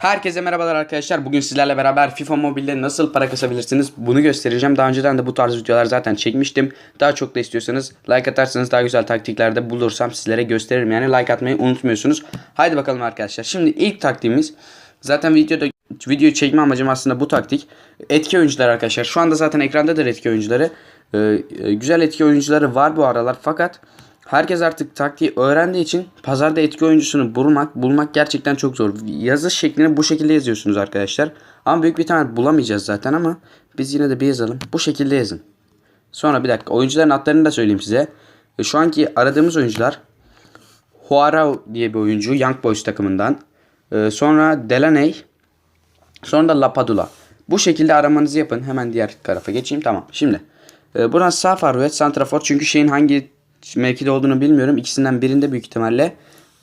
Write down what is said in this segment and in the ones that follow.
Herkese merhabalar arkadaşlar. Bugün sizlerle beraber FIFA Mobile'de nasıl para kasabilirsiniz bunu göstereceğim. Daha önceden de bu tarz videolar zaten çekmiştim. Daha çok da istiyorsanız like atarsanız daha güzel taktiklerde bulursam sizlere gösteririm. Yani like atmayı unutmuyorsunuz. Haydi bakalım arkadaşlar. Şimdi ilk taktiğimiz zaten videoda videoyu çekme amacım aslında bu taktik. Etki oyuncular arkadaşlar. Şu anda zaten ekrandadır etki oyuncuları. Ee, e, güzel etki oyuncuları var bu aralar fakat Herkes artık taktiği öğrendiği için pazarda etki oyuncusunu bulmak, bulmak gerçekten çok zor. Yazış şeklini bu şekilde yazıyorsunuz arkadaşlar. Ama büyük bir ihtimal bulamayacağız zaten ama biz yine de bir yazalım. Bu şekilde yazın. Sonra bir dakika oyuncuların adlarını da söyleyeyim size. E, Şu anki aradığımız oyuncular Huarao diye bir oyuncu Young Boys takımından. E, Sonra Delaney. Sonra da Lapadula. Bu şekilde aramanızı yapın. Hemen diğer tarafa geçeyim. Tamam. Şimdi. E, burası sağ forvet, santrafor. Çünkü şeyin hangi mevkide olduğunu bilmiyorum. İkisinden birinde büyük ihtimalle.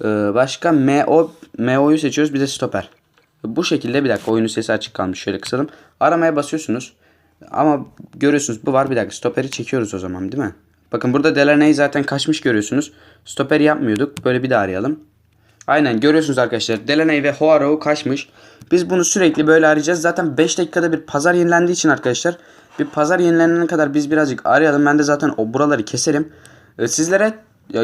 E, başka MO, MO'yu seçiyoruz. Bir de stoper. Bu şekilde bir dakika oyunun sesi açık kalmış. Şöyle kısalım. Aramaya basıyorsunuz. Ama görüyorsunuz bu var bir dakika. Stoperi çekiyoruz o zaman değil mi? Bakın burada Delaney zaten kaçmış görüyorsunuz. Stoperi yapmıyorduk. Böyle bir daha arayalım. Aynen görüyorsunuz arkadaşlar. Delaney ve Hoaro kaçmış. Biz bunu sürekli böyle arayacağız. Zaten 5 dakikada bir pazar yenilendiği için arkadaşlar. Bir pazar yenilenene kadar biz birazcık arayalım. Ben de zaten o buraları keserim. Ee, sizlere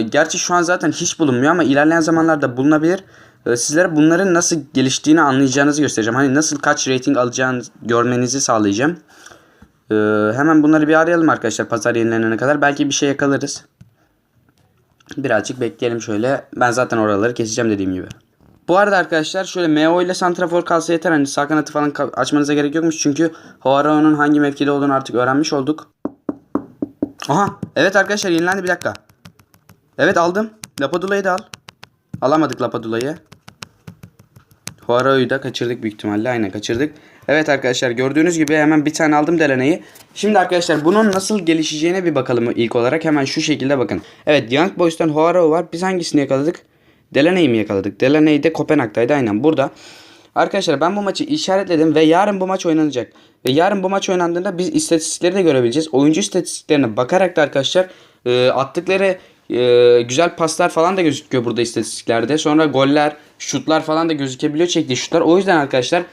gerçi şu an zaten hiç bulunmuyor ama ilerleyen zamanlarda bulunabilir. Ee, sizlere bunların nasıl geliştiğini anlayacağınızı göstereceğim. Hani nasıl kaç rating alacağınızı görmenizi sağlayacağım. Ee, hemen bunları bir arayalım arkadaşlar pazar yenilenene kadar. Belki bir şey yakalarız. Birazcık bekleyelim şöyle. Ben zaten oraları keseceğim dediğim gibi. Bu arada arkadaşlar şöyle MO ile Santrafor kalsa yeter. Hani sağ kanatı falan açmanıza gerek yokmuş. Çünkü Hoarao'nun hangi mevkide olduğunu artık öğrenmiş olduk. Aha evet arkadaşlar yenilendi bir dakika. Evet aldım. Lapadula'yı da al. Alamadık Lapadula'yı. Huarao'yu da kaçırdık büyük ihtimalle. Aynen kaçırdık. Evet arkadaşlar gördüğünüz gibi hemen bir tane aldım Delaney'i. Şimdi arkadaşlar bunun nasıl gelişeceğine bir bakalım ilk olarak. Hemen şu şekilde bakın. Evet Young Boys'tan Huarao var. Biz hangisini yakaladık? Delaney'i mi yakaladık? Delaney de Kopenhag'daydı aynen burada. Arkadaşlar ben bu maçı işaretledim ve yarın bu maç oynanacak. Ve yarın bu maç oynandığında biz istatistikleri de görebileceğiz. Oyuncu istatistiklerine bakarak da arkadaşlar e, attıkları e, güzel paslar falan da gözüküyor burada istatistiklerde. Sonra goller, şutlar falan da gözükebiliyor çektiği şutlar. O yüzden arkadaşlar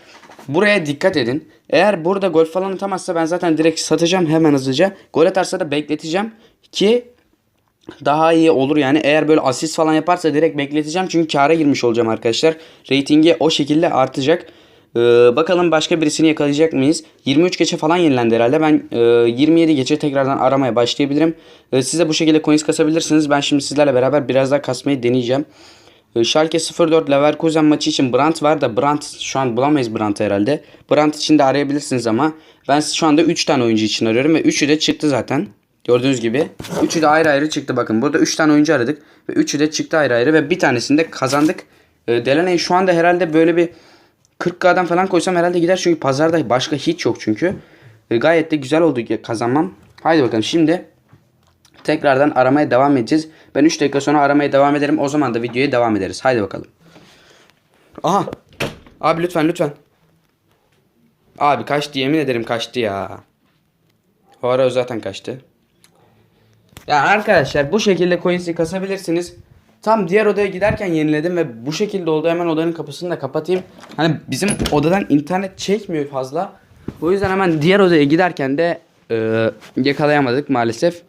buraya dikkat edin. Eğer burada gol falan atamazsa ben zaten direkt satacağım hemen hızlıca. Gol atarsa da bekleteceğim ki daha iyi olur yani. Eğer böyle asist falan yaparsa direkt bekleteceğim. Çünkü kâra girmiş olacağım arkadaşlar. Ratingi o şekilde artacak. Ee, bakalım başka birisini yakalayacak mıyız? 23 geçe falan yenilendi herhalde. Ben e, 27 geçe tekrardan aramaya başlayabilirim. E, siz de bu şekilde coins kasabilirsiniz. Ben şimdi sizlerle beraber biraz daha kasmayı deneyeceğim. E, Schalke 04 Leverkusen maçı için Brandt var da Brandt şu an bulamayız Brandt'ı herhalde. Brandt için de arayabilirsiniz ama ben şu anda 3 tane oyuncu için arıyorum ve 3'ü de çıktı zaten. Gördüğünüz gibi. Üçü de ayrı ayrı çıktı bakın. Burada 3 tane oyuncu aradık. Ve üçü de çıktı ayrı ayrı. Ve bir tanesini de kazandık. E, Delaney şu anda herhalde böyle bir 40k'dan falan koysam herhalde gider. Çünkü pazarda başka hiç yok çünkü. E, gayet de güzel oldu kazanmam. Haydi bakalım şimdi tekrardan aramaya devam edeceğiz. Ben 3 dakika sonra aramaya devam ederim. O zaman da videoya devam ederiz. Haydi bakalım. Aha. Abi lütfen lütfen. Abi kaçtı yemin ederim kaçtı ya. O ara zaten kaçtı. Ya arkadaşlar bu şekilde coins'i kasabilirsiniz. Tam diğer odaya giderken yeniledim ve bu şekilde oldu. Hemen odanın kapısını da kapatayım. Hani bizim odadan internet çekmiyor fazla. O yüzden hemen diğer odaya giderken de e, yakalayamadık maalesef.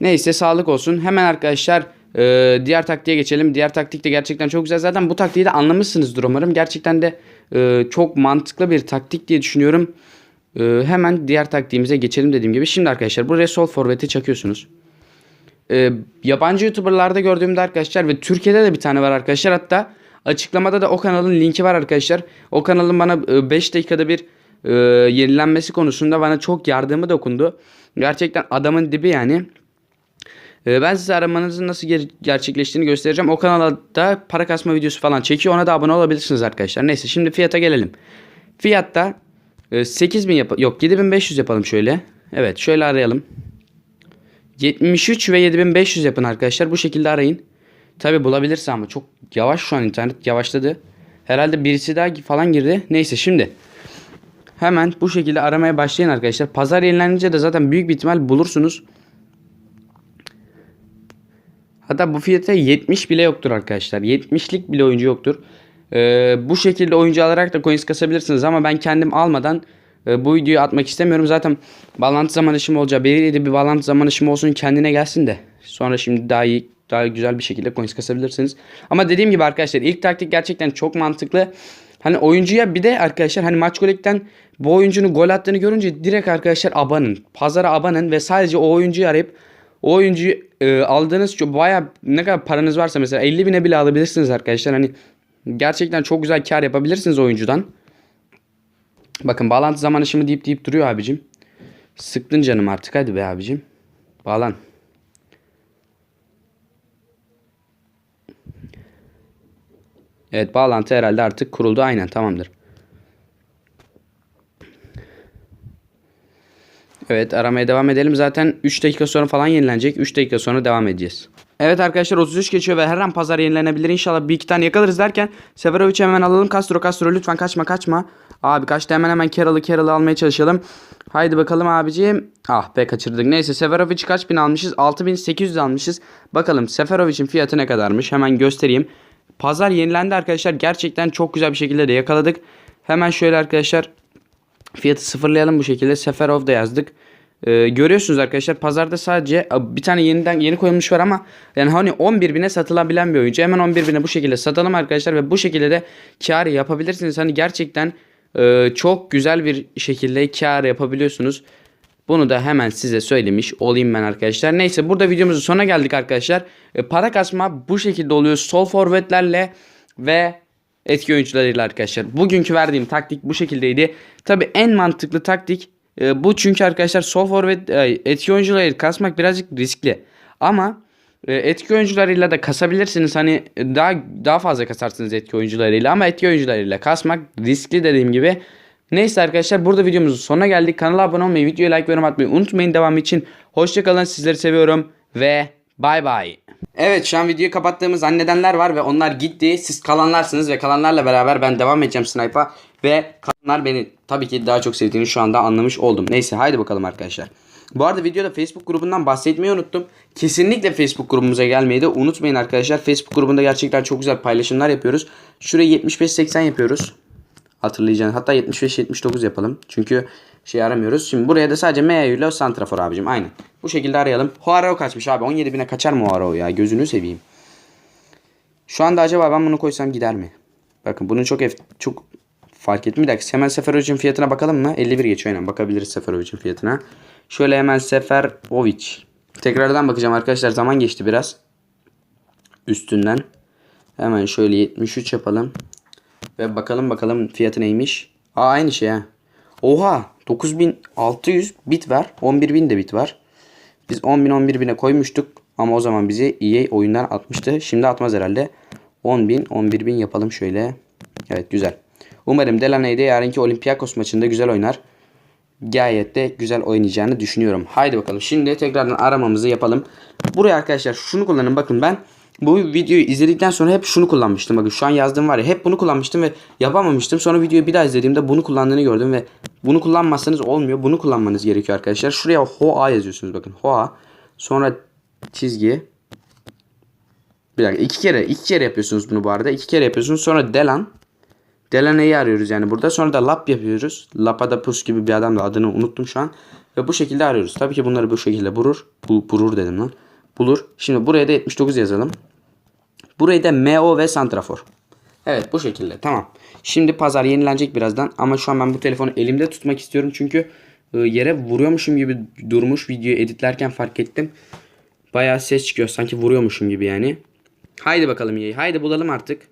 Neyse sağlık olsun. Hemen arkadaşlar e, diğer taktiğe geçelim. Diğer taktik de gerçekten çok güzel. Zaten bu taktiği de anlamışsınızdır umarım. Gerçekten de e, çok mantıklı bir taktik diye düşünüyorum. E, hemen diğer taktiğimize geçelim dediğim gibi. Şimdi arkadaşlar buraya sol forveti çakıyorsunuz. E, yabancı YouTuber'larda gördüğümde arkadaşlar ve Türkiye'de de bir tane var arkadaşlar. Hatta açıklamada da o kanalın linki var arkadaşlar. O kanalın bana 5 dakikada bir e, yenilenmesi konusunda bana çok yardımı dokundu. Gerçekten adamın dibi yani. Ee, Ben size aramanızın nasıl ger- gerçekleştiğini göstereceğim. O kanalda para kasma videosu falan çekiyor. Ona da abone olabilirsiniz arkadaşlar. Neyse şimdi fiyata gelelim. Fiyatta e, 8000 yap yok 7500 yapalım şöyle. Evet şöyle arayalım. 73 ve 7500 yapın arkadaşlar. Bu şekilde arayın. Tabi bulabilirse ama çok yavaş şu an internet yavaşladı. Herhalde birisi daha falan girdi. Neyse şimdi. Hemen bu şekilde aramaya başlayın arkadaşlar. Pazar yenilenince de zaten büyük bir ihtimal bulursunuz. Hatta bu fiyata 70 bile yoktur arkadaşlar. 70'lik bile oyuncu yoktur. Ee, bu şekilde oyuncu alarak da coins kasabilirsiniz ama ben kendim almadan e, bu videoyu atmak istemiyorum. Zaten bağlantı zaman aşımı olacağı belirliydi. Bir bağlantı zaman aşımı olsun kendine gelsin de. Sonra şimdi daha iyi daha güzel bir şekilde coins kasabilirsiniz. Ama dediğim gibi arkadaşlar ilk taktik gerçekten çok mantıklı. Hani oyuncuya bir de arkadaşlar hani maç golekten bu oyuncunun gol attığını görünce direkt arkadaşlar abanın. Pazara abanın ve sadece o oyuncuyu arayıp o oyuncuyu e, aldığınız baya ne kadar paranız varsa mesela 50 bine bile alabilirsiniz arkadaşlar. Hani gerçekten çok güzel kar yapabilirsiniz oyuncudan. Bakın bağlantı zaman aşımı deyip deyip duruyor abicim. Sıktın canım artık hadi be abicim. Bağlan. Evet bağlantı herhalde artık kuruldu aynen tamamdır. Evet aramaya devam edelim. Zaten 3 dakika sonra falan yenilenecek. 3 dakika sonra devam edeceğiz. Evet arkadaşlar 33 geçiyor ve her an pazar yenilenebilir. İnşallah bir iki tane yakalarız derken Seferovic'i hemen alalım. Castro Castro lütfen kaçma kaçma. Abi kaçtı hemen hemen Carroll'ı Carroll'ı almaya çalışalım. Haydi bakalım abiciğim. Ah be kaçırdık. Neyse Seferovic kaç bin almışız? 6800 almışız. Bakalım Seferovic'in fiyatı ne kadarmış? Hemen göstereyim. Pazar yenilendi arkadaşlar. Gerçekten çok güzel bir şekilde de yakaladık. Hemen şöyle arkadaşlar fiyatı sıfırlayalım bu şekilde. Seferov da yazdık. Ee, görüyorsunuz arkadaşlar pazarda sadece bir tane yeniden yeni koyulmuş var ama yani hani 11 bine satılabilen bir oyuncu. Hemen 11 bine bu şekilde satalım arkadaşlar ve bu şekilde de kar yapabilirsiniz. Hani gerçekten e, çok güzel bir şekilde kar yapabiliyorsunuz. Bunu da hemen size söylemiş olayım ben arkadaşlar. Neyse burada videomuzun sonuna geldik arkadaşlar. E, para kasma bu şekilde oluyor. Sol forvetlerle ve etki oyuncularıyla arkadaşlar. Bugünkü verdiğim taktik bu şekildeydi. Tabi en mantıklı taktik e, bu çünkü arkadaşlar sol forvet e, etki oyuncularıyla kasmak birazcık riskli. Ama e, etki oyuncularıyla da kasabilirsiniz. Hani daha daha fazla kasarsınız etki oyuncularıyla ama etki oyuncularıyla kasmak riskli dediğim gibi. Neyse arkadaşlar burada videomuzun sonuna geldik. Kanala abone olmayı, videoya like ve yorum atmayı unutmayın devam için. Hoşçakalın sizleri seviyorum ve bay bay. Evet şu an videoyu kapattığımız annedenler var ve onlar gitti. Siz kalanlarsınız ve kalanlarla beraber ben devam edeceğim snipe'a. Ve kalanlar beni tabii ki daha çok sevdiğini şu anda anlamış oldum. Neyse haydi bakalım arkadaşlar. Bu arada videoda Facebook grubundan bahsetmeyi unuttum. Kesinlikle Facebook grubumuza gelmeyi de unutmayın arkadaşlar. Facebook grubunda gerçekten çok güzel paylaşımlar yapıyoruz. Şurayı 75-80 yapıyoruz. Hatırlayacaksın. Hatta 75-79 yapalım. Çünkü şey aramıyoruz. Şimdi buraya da sadece Meayu ile Santrafor abicim. Aynen. Bu şekilde arayalım. Huarao kaçmış abi. 17 bine kaçar mı Huarao ya? Gözünü seveyim. Şu anda acaba ben bunu koysam gider mi? Bakın bunu çok çok fark ettim. Bir dakika hemen Seferovic'in fiyatına bakalım mı? 51 geçiyor aynen. Bakabiliriz Seferovic'in fiyatına. Şöyle hemen Seferovic. Tekrardan bakacağım arkadaşlar. Zaman geçti biraz. Üstünden. Hemen şöyle 73 yapalım. Ve bakalım bakalım fiyatı neymiş. Aa aynı şey ha. Oha 9600 bit var. 11000 de bit var. Biz 10.000 11.000'e koymuştuk. Ama o zaman bizi EA oyundan atmıştı. Şimdi atmaz herhalde. 10.000 11.000 yapalım şöyle. Evet güzel. Umarım Delaney de yarınki Olympiakos maçında güzel oynar. Gayet de güzel oynayacağını düşünüyorum. Haydi bakalım. Şimdi tekrardan aramamızı yapalım. Buraya arkadaşlar şunu kullanın. Bakın ben bu videoyu izledikten sonra hep şunu kullanmıştım. Bakın şu an yazdığım var ya hep bunu kullanmıştım ve yapamamıştım. Sonra videoyu bir daha izlediğimde bunu kullandığını gördüm ve bunu kullanmazsanız olmuyor. Bunu kullanmanız gerekiyor arkadaşlar. Şuraya HOA yazıyorsunuz bakın. HOA. Sonra çizgi. Bir dakika iki kere iki kere yapıyorsunuz bunu bu arada. İki kere yapıyorsunuz. Sonra Delan. Delaney'i arıyoruz yani burada. Sonra da Lap yapıyoruz. Lapadapus gibi bir adam da adını unuttum şu an. Ve bu şekilde arıyoruz. Tabii ki bunları bu şekilde bulur. Bu, bulur dedim lan. Bulur. Şimdi buraya da 79 yazalım. Burayı da MO ve Santrafor. Evet bu şekilde tamam. Şimdi pazar yenilenecek birazdan ama şu an ben bu telefonu elimde tutmak istiyorum çünkü e, yere vuruyormuşum gibi durmuş videoyu editlerken fark ettim. Bayağı ses çıkıyor sanki vuruyormuşum gibi yani. Haydi bakalım iyi. Haydi bulalım artık.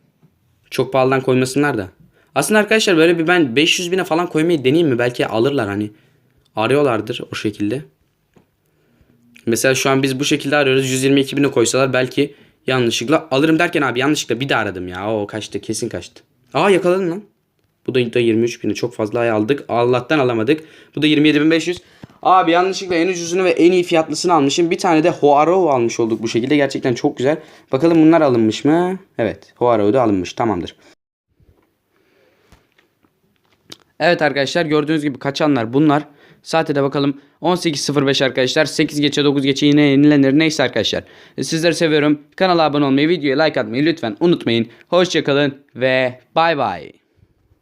Çok pahalıdan koymasınlar da. Aslında arkadaşlar böyle bir ben 500 bine falan koymayı deneyeyim mi? Belki alırlar hani. Arıyorlardır o şekilde. Mesela şu an biz bu şekilde arıyoruz. 122 bine koysalar belki yanlışlıkla alırım derken abi yanlışlıkla bir de aradım ya. O kaçtı kesin kaçtı. Aa yakaladım lan. Bu da, da 23 bini çok fazla aldık. Allah'tan alamadık. Bu da 27.500. Abi yanlışlıkla en ucuzunu ve en iyi fiyatlısını almışım. Bir tane de Hoaro almış olduk bu şekilde. Gerçekten çok güzel. Bakalım bunlar alınmış mı? Evet. Hoaro da alınmış. Tamamdır. Evet arkadaşlar gördüğünüz gibi kaçanlar bunlar. Saate de bakalım 18.05 arkadaşlar. 8 geçe 9 geçe yine yenilenir. Neyse arkadaşlar. Sizleri seviyorum. Kanala abone olmayı, videoya like atmayı lütfen unutmayın. Hoşçakalın ve bay bay.